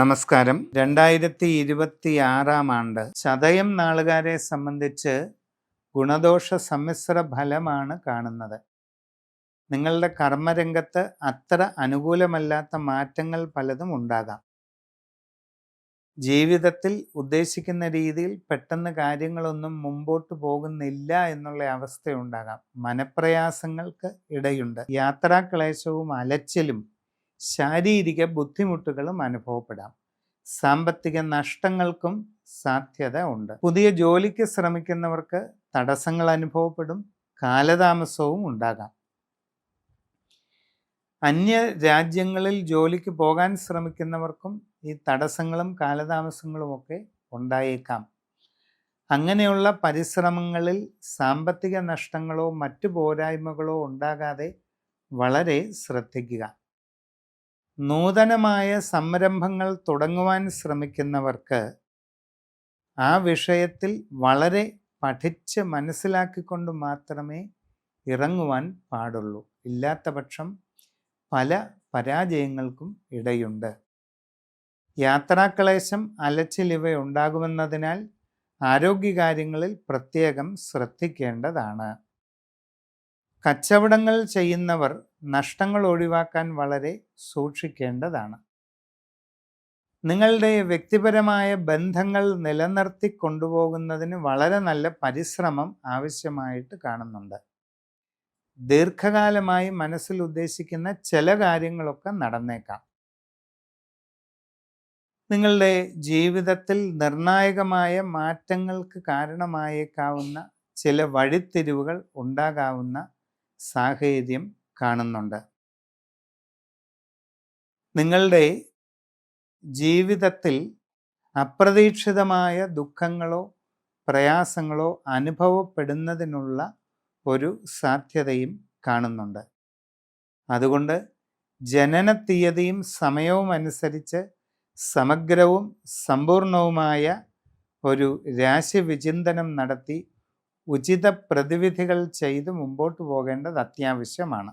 നമസ്കാരം. രണ്ടായിരത്തി ഇരുപത്തി ആറാം ആണ്ട് ചതയം നാളുകാരെ സംബന്ധിച്ച് ഗുണദോഷ സമ്മിശ്ര ഫലമാണ് കാണുന്നത്. നിങ്ങളുടെ കർമ്മരംഗത്ത് അത്ര അനുകൂലമല്ലാത്ത മാറ്റങ്ങൾ പലതും ഉണ്ടാകാം. ജീവിതത്തിൽ ഉദ്ദേശിക്കുന്ന രീതിയിൽ പെട്ടെന്ന് കാര്യങ്ങളൊന്നും മുമ്പോട്ട് പോകുന്നില്ല എന്നുള്ള അവസ്ഥയുണ്ടാകാം. മനപ്രയാസങ്ങൾക്ക് ഇടയുണ്ട്. യാത്രാക്ലേശവും അലച്ചിലും ശാരീരിക ബുദ്ധിമുട്ടുകളും അനുഭവപ്പെടാം. സാമ്പത്തിക നഷ്ടങ്ങൾക്കും സാധ്യത ഉണ്ട്. പുതിയ ജോലിക്ക് ശ്രമിക്കുന്നവർക്ക് തടസ്സങ്ങൾ അനുഭവപ്പെടും കാലതാമസവും ഉണ്ടാകാം. അന്യ രാജ്യങ്ങളിൽ ജോലിക്ക് പോകാൻ ശ്രമിക്കുന്നവർക്കും ഈ തടസ്സങ്ങളും കാലതാമസങ്ങളും ഒക്കെ ഉണ്ടായേക്കാം. അങ്ങനെയുള്ള പരിശ്രമങ്ങളിൽ സാമ്പത്തിക നഷ്ടങ്ങളോ മറ്റു പോരായ്മകളോ ഉണ്ടാകാതെ വളരെ ശ്രദ്ധിക്കുക. നൂതനമായ സംരംഭങ്ങൾ തുടങ്ങുവാൻ ശ്രമിക്കുന്നവർക്ക് ആ വിഷയത്തിൽ വളരെ പഠിച്ച് മനസ്സിലാക്കിക്കൊണ്ട് മാത്രമേ ഇറങ്ങുവാൻ പാടുള്ളൂ. ഇല്ലാത്ത പക്ഷം പല പരാജയങ്ങൾക്കും ഇടയുണ്ട്. യാത്രാക്ലേശം അലച്ചിലിവ ഉണ്ടാകുമെന്നതിനാൽ ആരോഗ്യകാര്യങ്ങളിൽ പ്രത്യേകം ശ്രദ്ധിക്കേണ്ടതാണ്. കച്ചവടങ്ങൾ ചെയ്യുന്നവർ നഷ്ടങ്ങൾ ഒഴിവാക്കാൻ വളരെ സൂക്ഷിക്കേണ്ടതാണ്. നിങ്ങളുടെ വ്യക്തിപരമായ ബന്ധങ്ങൾ നിലനിർത്തി കൊണ്ടുപോകുന്നതിന് വളരെ നല്ല പരിശ്രമം ആവശ്യമായിട്ട് കാണുന്നുണ്ട്. ദീർഘകാലമായി മനസ്സിൽ ഉദ്ദേശിക്കുന്ന ചില കാര്യങ്ങളൊക്കെ നടന്നേക്കാം. നിങ്ങളുടെ ജീവിതത്തിൽ നിർണായകമായ മാറ്റങ്ങൾക്ക് കാരണമായേക്കാവുന്ന ചില വഴിത്തിരിവുകൾ ഉണ്ടാകാവുന്ന സാഹചര്യം കാണുന്നുണ്ട്. നിങ്ങളുടെ ജീവിതത്തിൽ അപ്രതീക്ഷിതമായ ദുഃഖങ്ങളോ പ്രയാസങ്ങളോ അനുഭവപ്പെടുന്നതിനുള്ള ഒരു സാധ്യതയും കാണുന്നുണ്ട്. അതുകൊണ്ട് ജനന തീയതിയും സമയവും അനുസരിച്ച് സമഗ്രവും സമ്പൂർണവുമായ ഒരു രാശിവിചിന്തനം നടത്തി ഉചിത പ്രതിവിധികൾ ചെയ്ത് മുമ്പോട്ട് പോകേണ്ടത് അത്യാവശ്യമാണ്.